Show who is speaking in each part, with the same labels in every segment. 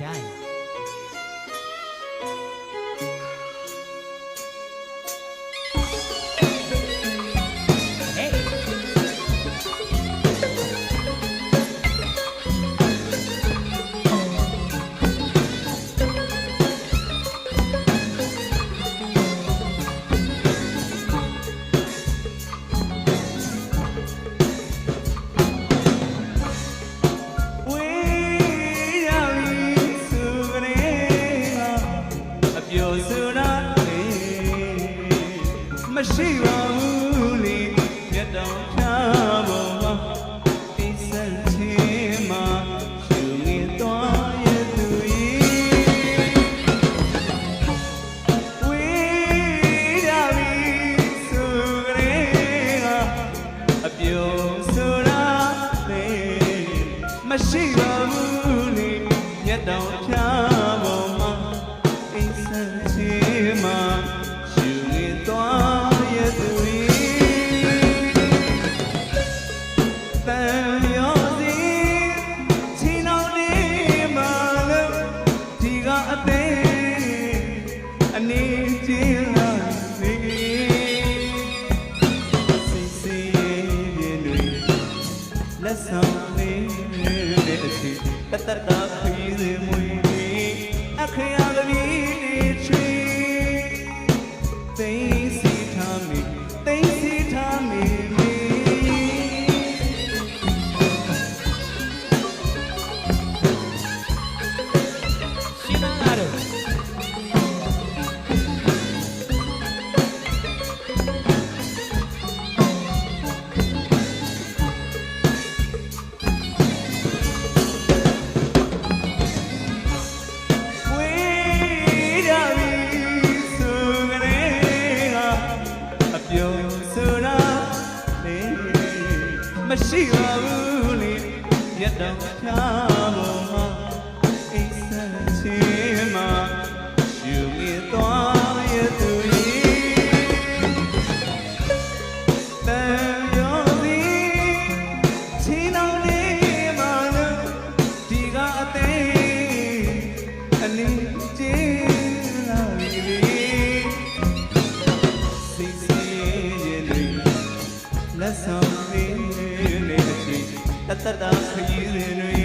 Speaker 1: ရှား
Speaker 2: မရှိပါဘူးလေမြတ်တော်ဖျားပေါ်မှာအိစံချင်းမှာယူငင်တော်ရဲ့သူကြီးဝေးရပြီစုကနေကအပြိုဆိုတာလေမရှိပါဘူးလေမြတ်တော်ဖျား လက်ဆောင်လေးတဲ့အစီတတတာခီးစေမွေအခရာကလေး မ
Speaker 1: ရှိ
Speaker 2: ပါဘူးလေရတော့ချာပေါ်မှာအိမ်ဆန်းချင်မှာယူမိသွားရဲ့သူကြီးတန်ရောစီချီနှောင်းနေမှာလို့ဒီကအသေးအနေကျင်းလာပြီစီစီရင်တွေလက်ဆောင်လေးနေအ ချင်းတတတာခရီးတွေ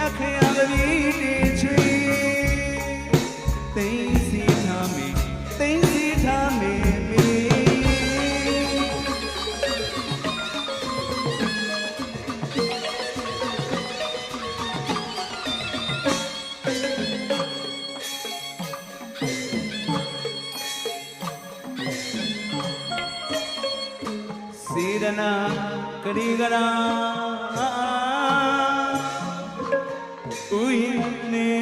Speaker 2: အခရာကလေးတွေချွေသိ စေရနာကရိကရာဥယျနေ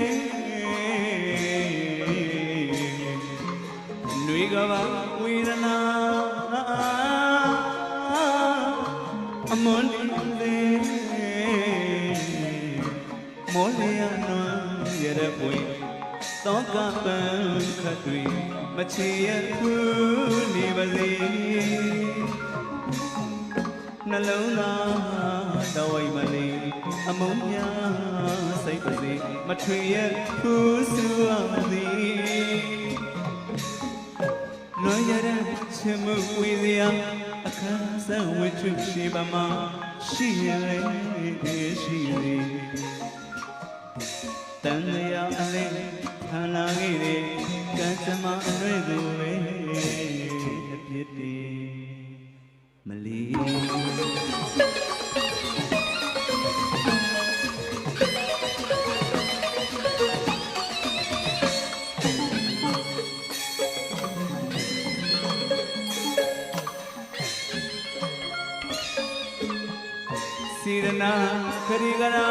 Speaker 2: နွေကဘာဝေဒနာအမွန်လေမောလျာနွန်ရရပွေတောကပံခတ်တွေမချေရခုနေပါစေ နှလုံးသားတော်ဝိမလေးအမုန်းများစိတ်ပါစေမထွေရဖူးဆူအောင်သည်လွန်ရတဲ့ချစ်မှုဝေစရာအခန်းစံဝှချွရှိပါမှာရှိရလေရှိလေတန်ရာအလေးခန္ဓာကြီးတွေကံစမအနှွေးကိုပဲ ရနာခရီကရာ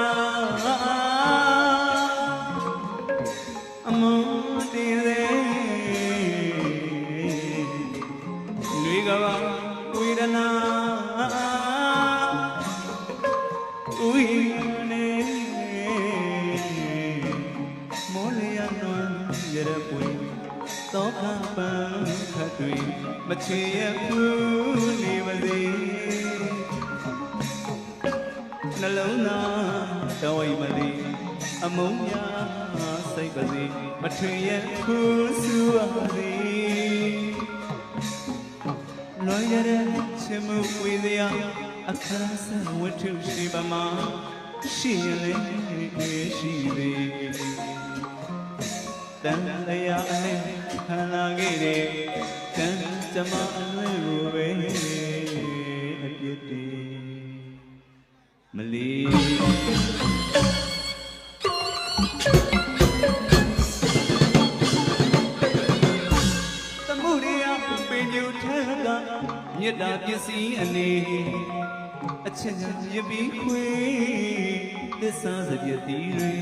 Speaker 2: အမုန်းတည်ရေနွေကဘာဝေဒနာဥယနေမောလျာနွန်ရရပွေတောကပံခတ်တွေမချေရဘူးနေပါစေ နှလုံးသားတော်ဝိမလေးအမုန်းများစိတ်ပါစေမထွင်ရခုဆူပါစေလွန်ရတဲ့ချစ်မှုဝေစရာအခါဆန်ဝတ္ထုရှိပါမှာရှိရင်လည်းရှိသေးတန်လျာအနဲ့ခံလာခဲ့တဲ့ကံကြမ္မာအလွဲကိုပဲ မလီသမှုရိယပင်ညူထဲကမေတ္တာပစ္စည်းအနေအချက်ချင်းရပြီးခွေသစ္စာစပြည့်တည်တွေ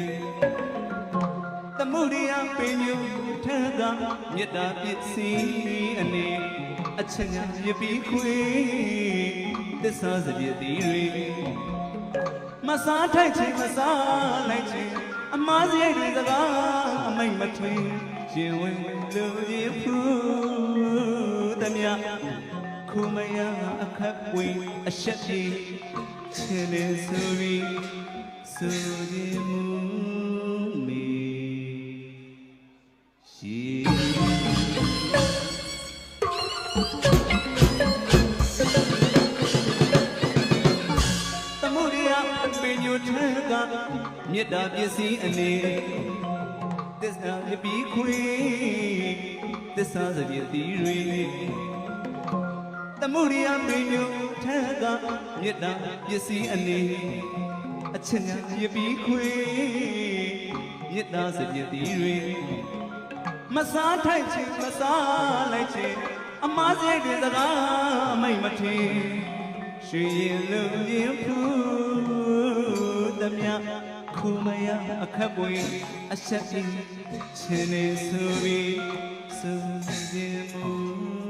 Speaker 2: သမုဒိယပင်ညုထက်ကမေတ္တာပစ္စည်းအနေအချက်ညာရပြီးခွေသစ္စာစပြည့်တည်တွေ မစားထိုက်ချင်းမစားလိုက်ချင်းအမားစရိတ်တွေစကားအမိတ်မထွင်ရှင်ဝင်လူရင်ဖူးတမြခုမယအခက်ဝင်အဆက်ကြီးချင်းနေဆိုပြီးဆိုခြင်းမူမီရှိ မေတ္တာပစ္စည်းအနေသစ္စာရပြီးခွေသစ္စာစပြည့်တည်တွေသမုဒိယပင်ညုထဲကမေတ္တာပစ္စည်းအနေအချက်ညာရပြီးခွေမေတ္တာစပြည့်တည်တွေမစားထိုက်ချင်းမစားလိုက်ချင်းအမားစရိတ်တွေစကားအမိတ်မထင်ရွှေရင်လုံးရင်ဖူးတမြ ခုမယအခက်ပွေအဆက်ကြီးချင်းနေဆိုပြီးစူးစင်မှု